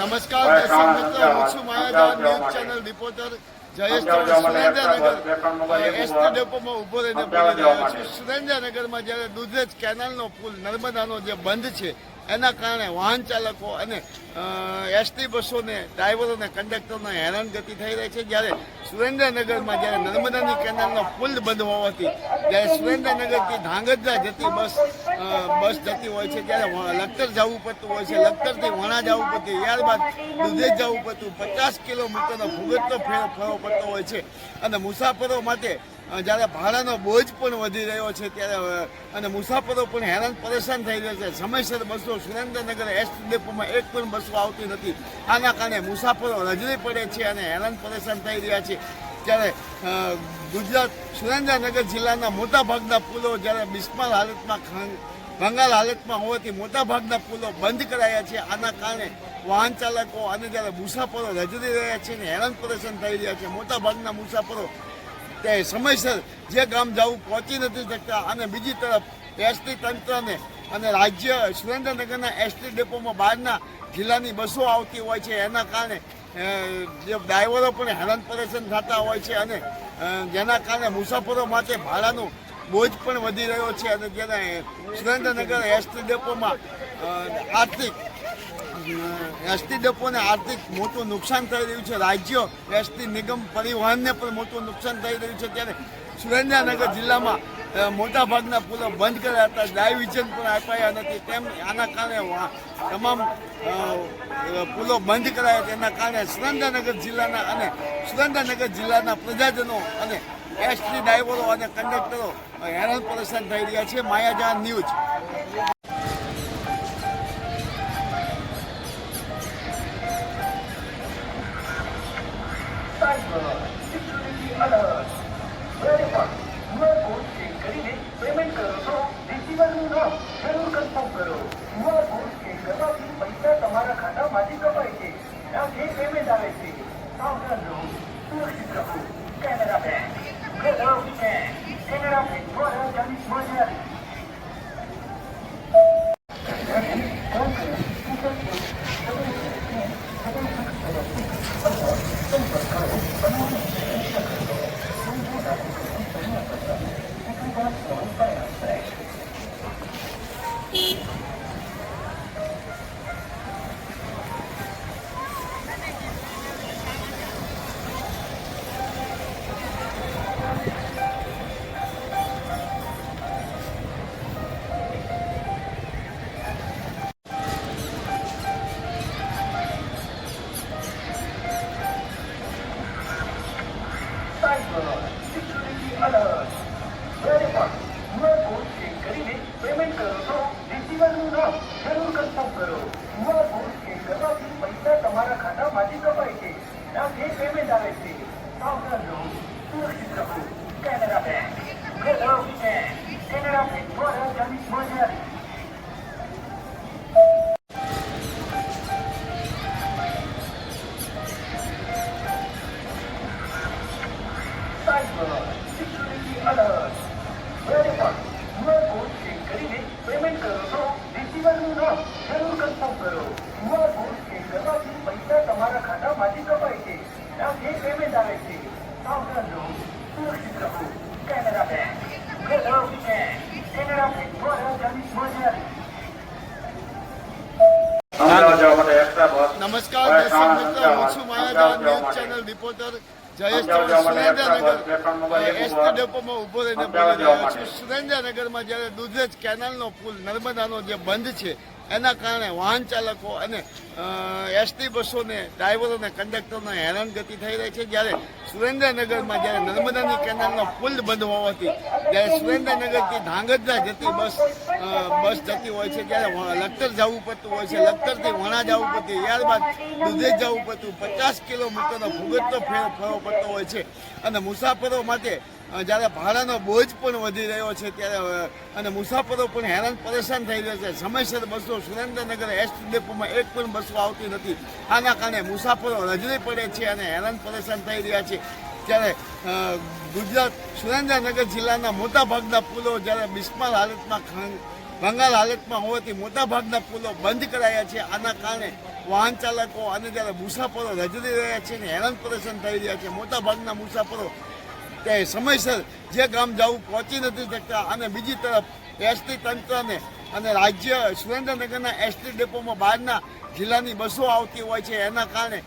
નમસ્કાર દર્શક મિત્રો હું છું માયાજાન news channel reporter Jayesh Surendranagar. ST ડેપોમાં ઊભો રહીને બોલી રહ્યો છું. સુરેન્દ્રનગરમાં જ્યારે દુધરેજ કેનાલનો પુલ નર્મદાનો જે બંધ છે એના કારણે વાહન ચાલકો અને એસટી બસોને ડ્રાઈવરોને કંડક્ટરને હેરાનગતિ થઈ રહી છે. જ્યારે સુરેન્દ્રનગરમાં, જ્યારે નર્મદાની કેનાલનો પુલ બંધ હોવાથી, જ્યારે સુરેન્દ્રનગરથી ધાંગધ્રા જતી બસ બસ જતી હોય છે, ત્યારે લખતર જવું પડતું હોય છે. લખતરથી વણા જવું પડતું, ત્યારબાદ દુધેજ જવું પડતું. પચાસ કિલોમીટરનો ભૂગતનો ફેર ફરવો પડતો હોય છે. અને મુસાફરો માટે જ્યારે ભાડાનો બોજ પણ વધી રહ્યો છે ત્યારે અને મુસાફરો પણ હેરાન પરેશાન થઈ રહ્યા છે. સમયસર બસો, સુરેન્દ્રનગર એસ ડેપોમાં એક પણ બસો આવતી નથી. આના કારણે મુસાફરો રજરી પડે છે અને હેરાન પરેશાન થઈ રહ્યા છે. ત્યારે ગુજરાત, સુરેન્દ્રનગર જિલ્લાના મોટાભાગના પુલો જ્યારે બિસ્માર હાલતમાં ભંગાલ હાલતમાં હોવાથી મોટાભાગના પુલો બંધ કરાયા છે. આના કારણે વાહન ચાલકો અને જ્યારે મુસાફરો રજરી રહ્યા છે અને હેરાન પરેશાન થઈ રહ્યા છે, મોટાભાગના મુસાફરો તે સમયસર જે ગામ જવું પહોંચી નથી શકતા અને બીજી તરફ એસટી તંત્રને અને રાજ્ય સુરેન્દ્રનગરના એસટી ડેપોમાં બહારના જિલ્લાની બસો આવતી હોય છે. એના કારણે જે ડ્રાઈવરો પણ હેરાન પરેશાન થતા હોય છે અને જેના કારણે મુસાફરો માટે ભાડાનું બોજ પણ વધી રહ્યો છે અને જેને સુરેન્દ્રનગર એસટી ડેપોમાં આર્થિક એસટી ડેપોને આર્થિક મોટું નુકસાન થઈ રહ્યું છે. રાજ્ય એસટી નિગમ પરિવહનને પણ મોટું નુકસાન થઈ રહ્યું છે. ત્યારે સુરેન્દ્રનગર જિલ્લામાં મોટાભાગના પુલો બંધ કર્યા હતા. ડાયવિઝન પણ અપાયા નથી. તેમ, આના કારણે તમામ પુલો બંધ કરાયા તેના કારણે સુરેન્દ્રનગર જિલ્લાના અને સુરેન્દ્રનગર જિલ્લાના પ્રજાજનો અને એસટી ડ્રાઈવરો અને કંડક્ટરો હેરાન પરેશાન થઈ રહ્યા છે. માયાજાન ન્યૂઝ. પેમેન્ટ કરો છો રિસીવરનું નામ જરૂર સાયબર સિક્યુરિટી અલર્ટ જ્યારે પણ ક્યુઆર કોડ સ્કેન કરીને પેમેન્ટ કરો છો રિસીવરનું નામ જરૂર કન્ફર્મ કરો ક્યુઆર કોડ સ્કેન કરવાથી પૈસા તમારા ખાતામાંથી કપાય છે ત્યાંથી પેમેન્ટ આવે છે સાવધાન રહો સુરક્ષિત રહો Canara bank Canara bank Canara bank દ્વારા ચાલીસમાં જારી અમદાવાદ જવા માટે એક્સ્ટ્રા બસ નમસ્કાર ભાઈ, દર્શક ત્રણ મિત્રો હું છું માયાજાન અમદાવાદ જવા ન્યૂઝ માટે. Channel reporter Jayesh Surendranagar. ST ડેપોમાં ઊભો રહીને બોલી રહ્યો છું. સુરેન્દ્રનગરમાં જ્યારે દુધરેજ કેનાલનો પુલ નર્મદાનો જે બંધ છે એના કારણે વાહન ચાલકો અને એસટી બસોને ડ્રાઈવરોને કંડક્ટરને હેરાનગતિ થઈ રહી છે. જ્યારે સુરેન્દ્રનગરમાં, જ્યારે નર્મદાની કેનાલનો પુલ બંધ હોવાથી, જ્યારે સુરેન્દ્રનગરથી ધાંગધ્રા જતી બસ બસ જતી હોય છે, ત્યારે લખતર જવું પડતું હોય છે. લખતરથી વણા જવું પડતું, ત્યારબાદ દુધેજ જવું પડતું. પચાસ કિલોમીટરનો ભૂગતનો ફેર ફરવો પડતો હોય છે. અને મુસાફરો માટે જ્યારે ભાડાનો બોજ પણ વધી રહ્યો છે ત્યારે અને મુસાફરો પણ હેરાન પરેશાન થઈ રહ્યા છે. સમયસર બસો સુરેન્દ્રનગર એસ ડેપોમાં એક પણ બસો આવતી નથી. આના કારણે મુસાફરો રજરી પડે છે અને હેરાન પરેશાન થઈ રહ્યા છે. ત્યારે ગુજરાત સુરેન્દ્રનગર જિલ્લાના મોટાભાગના પુલો જ્યારે બિસ્માર હાલતમાં ભંગાર હાલતમાં હોવાથી મોટાભાગના પુલો બંધ કરાયા છે. આના કારણે વાહન ચાલકો અને જ્યારે મુસાફરો રજરી રહ્યા છે અને હેરાન પરેશાન થઈ રહ્યા છે, મોટાભાગના મુસાફરો તે સમયસર જે ગામ જવું પહોંચી નથી શકતા અને બીજી તરફ એસટી તંત્રને અને રાજ્ય સુરેન્દ્રનગરના એસટી ડેપોમાં બહારના જિલ્લાની બસો આવતી હોય છે. એના કારણે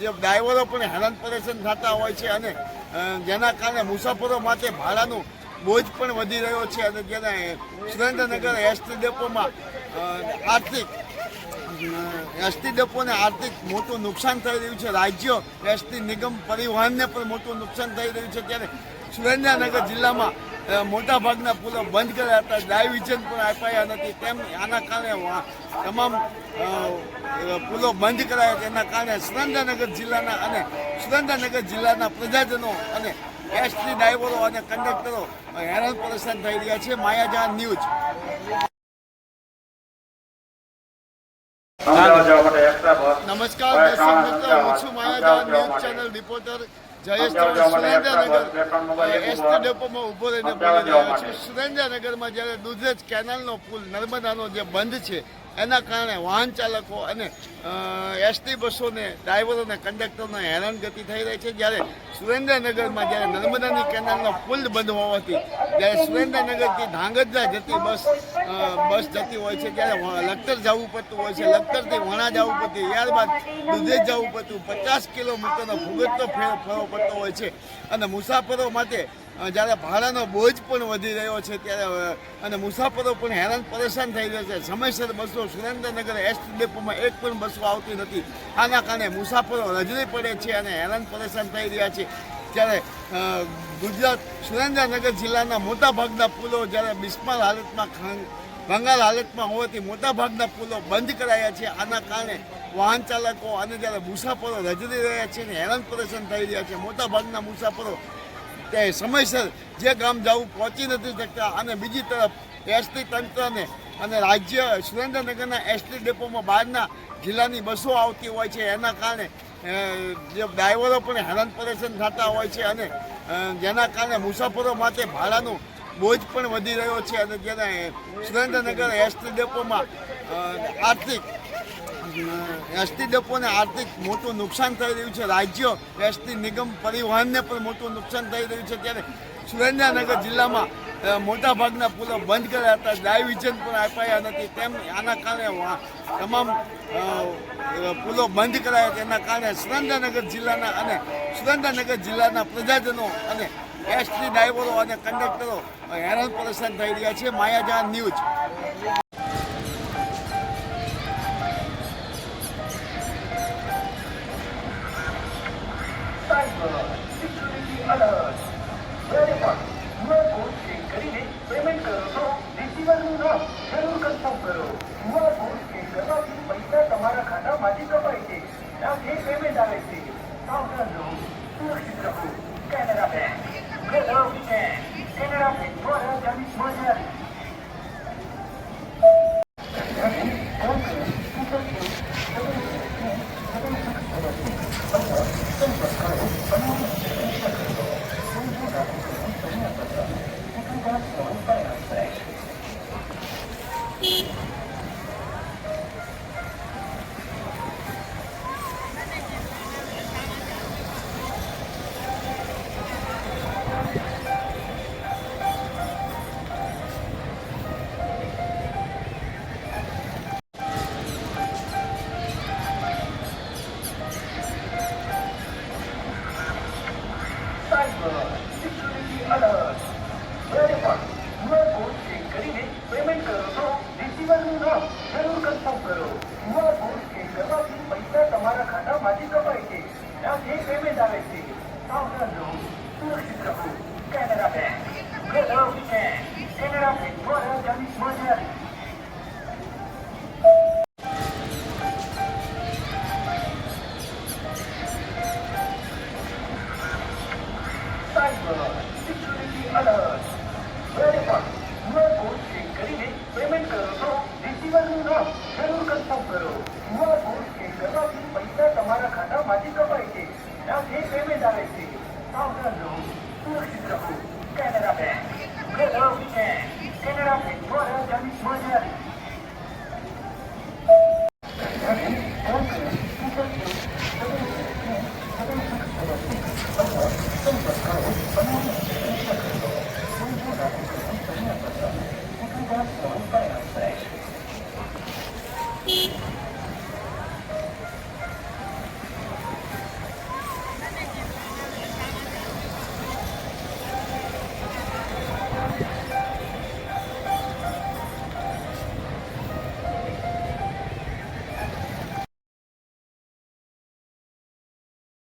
જે ડ્રાઈવરો પણ હેરાન પરેશાન થતા હોય છે અને જેના કારણે મુસાફરો માટે ભાડાનું બોજ પણ વધી રહ્યો છે અને જેના સુરેન્દ્રનગર એસટી ડેપોમાં આર્થિક એસટી ડેપોને આર્થિક મોટું નુકસાન થઈ રહ્યું છે. રાજ્ય એસટી નિગમ પરિવહનને પણ મોટું નુકસાન થઈ રહ્યું છે. ત્યારે સુરેન્દ્રનગર જિલ્લામાં મોટાભાગના પુલો બંધ કર્યા હતા. ડાયવિઝન પણ અપાયા નથી. તેમ, આના કારણે તમામ પુલો બંધ કરાયા તેના કારણે સુરેન્દ્રનગર જિલ્લાના અને સુરેન્દ્રનગર જિલ્લાના પ્રજાજનો અને એસટી ડ્રાઈવરો અને કંડક્ટરો હેરાન પરેશાન થઈ રહ્યા છે. માયાજાન ન્યૂઝ. નમસ્કાર દર્શક મિત્રો હું છું માયાજાન news channel reporter Jayesh Surendranagar ST ડેપોમાં ઊભો રહીને બોલી રહ્યો છું. સુરેન્દ્રનગરમાં જ્યારે દુધરેજ કેનાલનો પુલ નર્મદાનો જે બંધ છે એના કારણે વાહન ચાલકો અને એસટી બસોને ડ્રાઈવરોને કંડક્ટરને હેરાનગતિ થઈ રહી છે. જ્યારે સુરેન્દ્રનગરમાં, જ્યારે નર્મદાની કેનાલનો પુલ બંધ હોવાથી, જ્યારે સુરેન્દ્રનગરથી ધાંગધ્રા જતી બસ બસ જતી હોય છે, ત્યારે લખતર જવું પડતું હોય છે. લખતરથી વણા જવું પડતું, ત્યારબાદ દુધેજ જવું પડતું. પચાસ કિલોમીટરનો ભૂગતનો ફેર ફરવો પડતો હોય છે. અને મુસાફરો માટે જ્યારે ભાડાનો બોજ પણ વધી રહ્યો છે ત્યારે અને મુસાફરો પણ હેરાન પરેશાન થઈ રહ્યા છે. સમયસર બસો, સુરેન્દ્રનગર એસ ડેપોમાં એક પણ બસો આવતી નથી. આના કારણે મુસાફરો રજરી પડે છે અને હેરાન પરેશાન થઈ રહ્યા છે. ત્યારે ગુજરાત, સુરેન્દ્રનગર જિલ્લાના મોટાભાગના પુલો જ્યારે બિસ્માર હાલતમાં ભંગાર હાલતમાં હોવાથી મોટાભાગના પુલો બંધ કરાયા છે. આના કારણે વાહન ચાલકો અને જ્યારે મુસાફરો રજરી રહ્યા છે અને હેરાન પરેશાન થઈ રહ્યા છે, મોટાભાગના મુસાફરો તે સમયસર જે ગામ જવું પહોંચી નથી શકતા. અને બીજી તરફ એસટી તંત્રને અને રાજ્ય સુરેન્દ્રનગરના એસટી ડેપોમાં બહારના જિલ્લાની બસો આવતી હોય છે. એના કારણે જે ડ્રાઈવરો પણ હેરાન પરેશાન થતા હોય છે અને જેના કારણે મુસાફરો માટે ભાડાનું બોજ પણ વધી રહ્યો છે. અને જેના સુરેન્દ્રનગર એસટી ડેપોમાં આર્થિક એસટી ડેપોને આર્થિક મોટું નુકસાન થઈ રહ્યું છે. રાજ્ય એસટી નિગમ પરિવહનને પણ મોટું નુકસાન થઈ રહ્યું છે. ત્યારે સુરેન્દ્રનગર જિલ્લામાં મોટાભાગના પુલો બંધ કર્યા હતા. ડાયવિઝન પણ અપાયા નથી. તેમ, આના કારણે તમામ પુલો બંધ કરાયા તેના કારણે સુરેન્દ્રનગર જિલ્લાના અને સુરેન્દ્રનગર જિલ્લાના પ્રજાજનો અને એસટી ડ્રાઈવરો અને કંડક્ટરો હેરાન પરેશાન થઈ રહ્યા છે. માયાજાન ન્યૂઝ. સાયબર સિક્યુરિટી અલર્ટ જ્યારે પણ ક્યુઆર Ano? 了。You.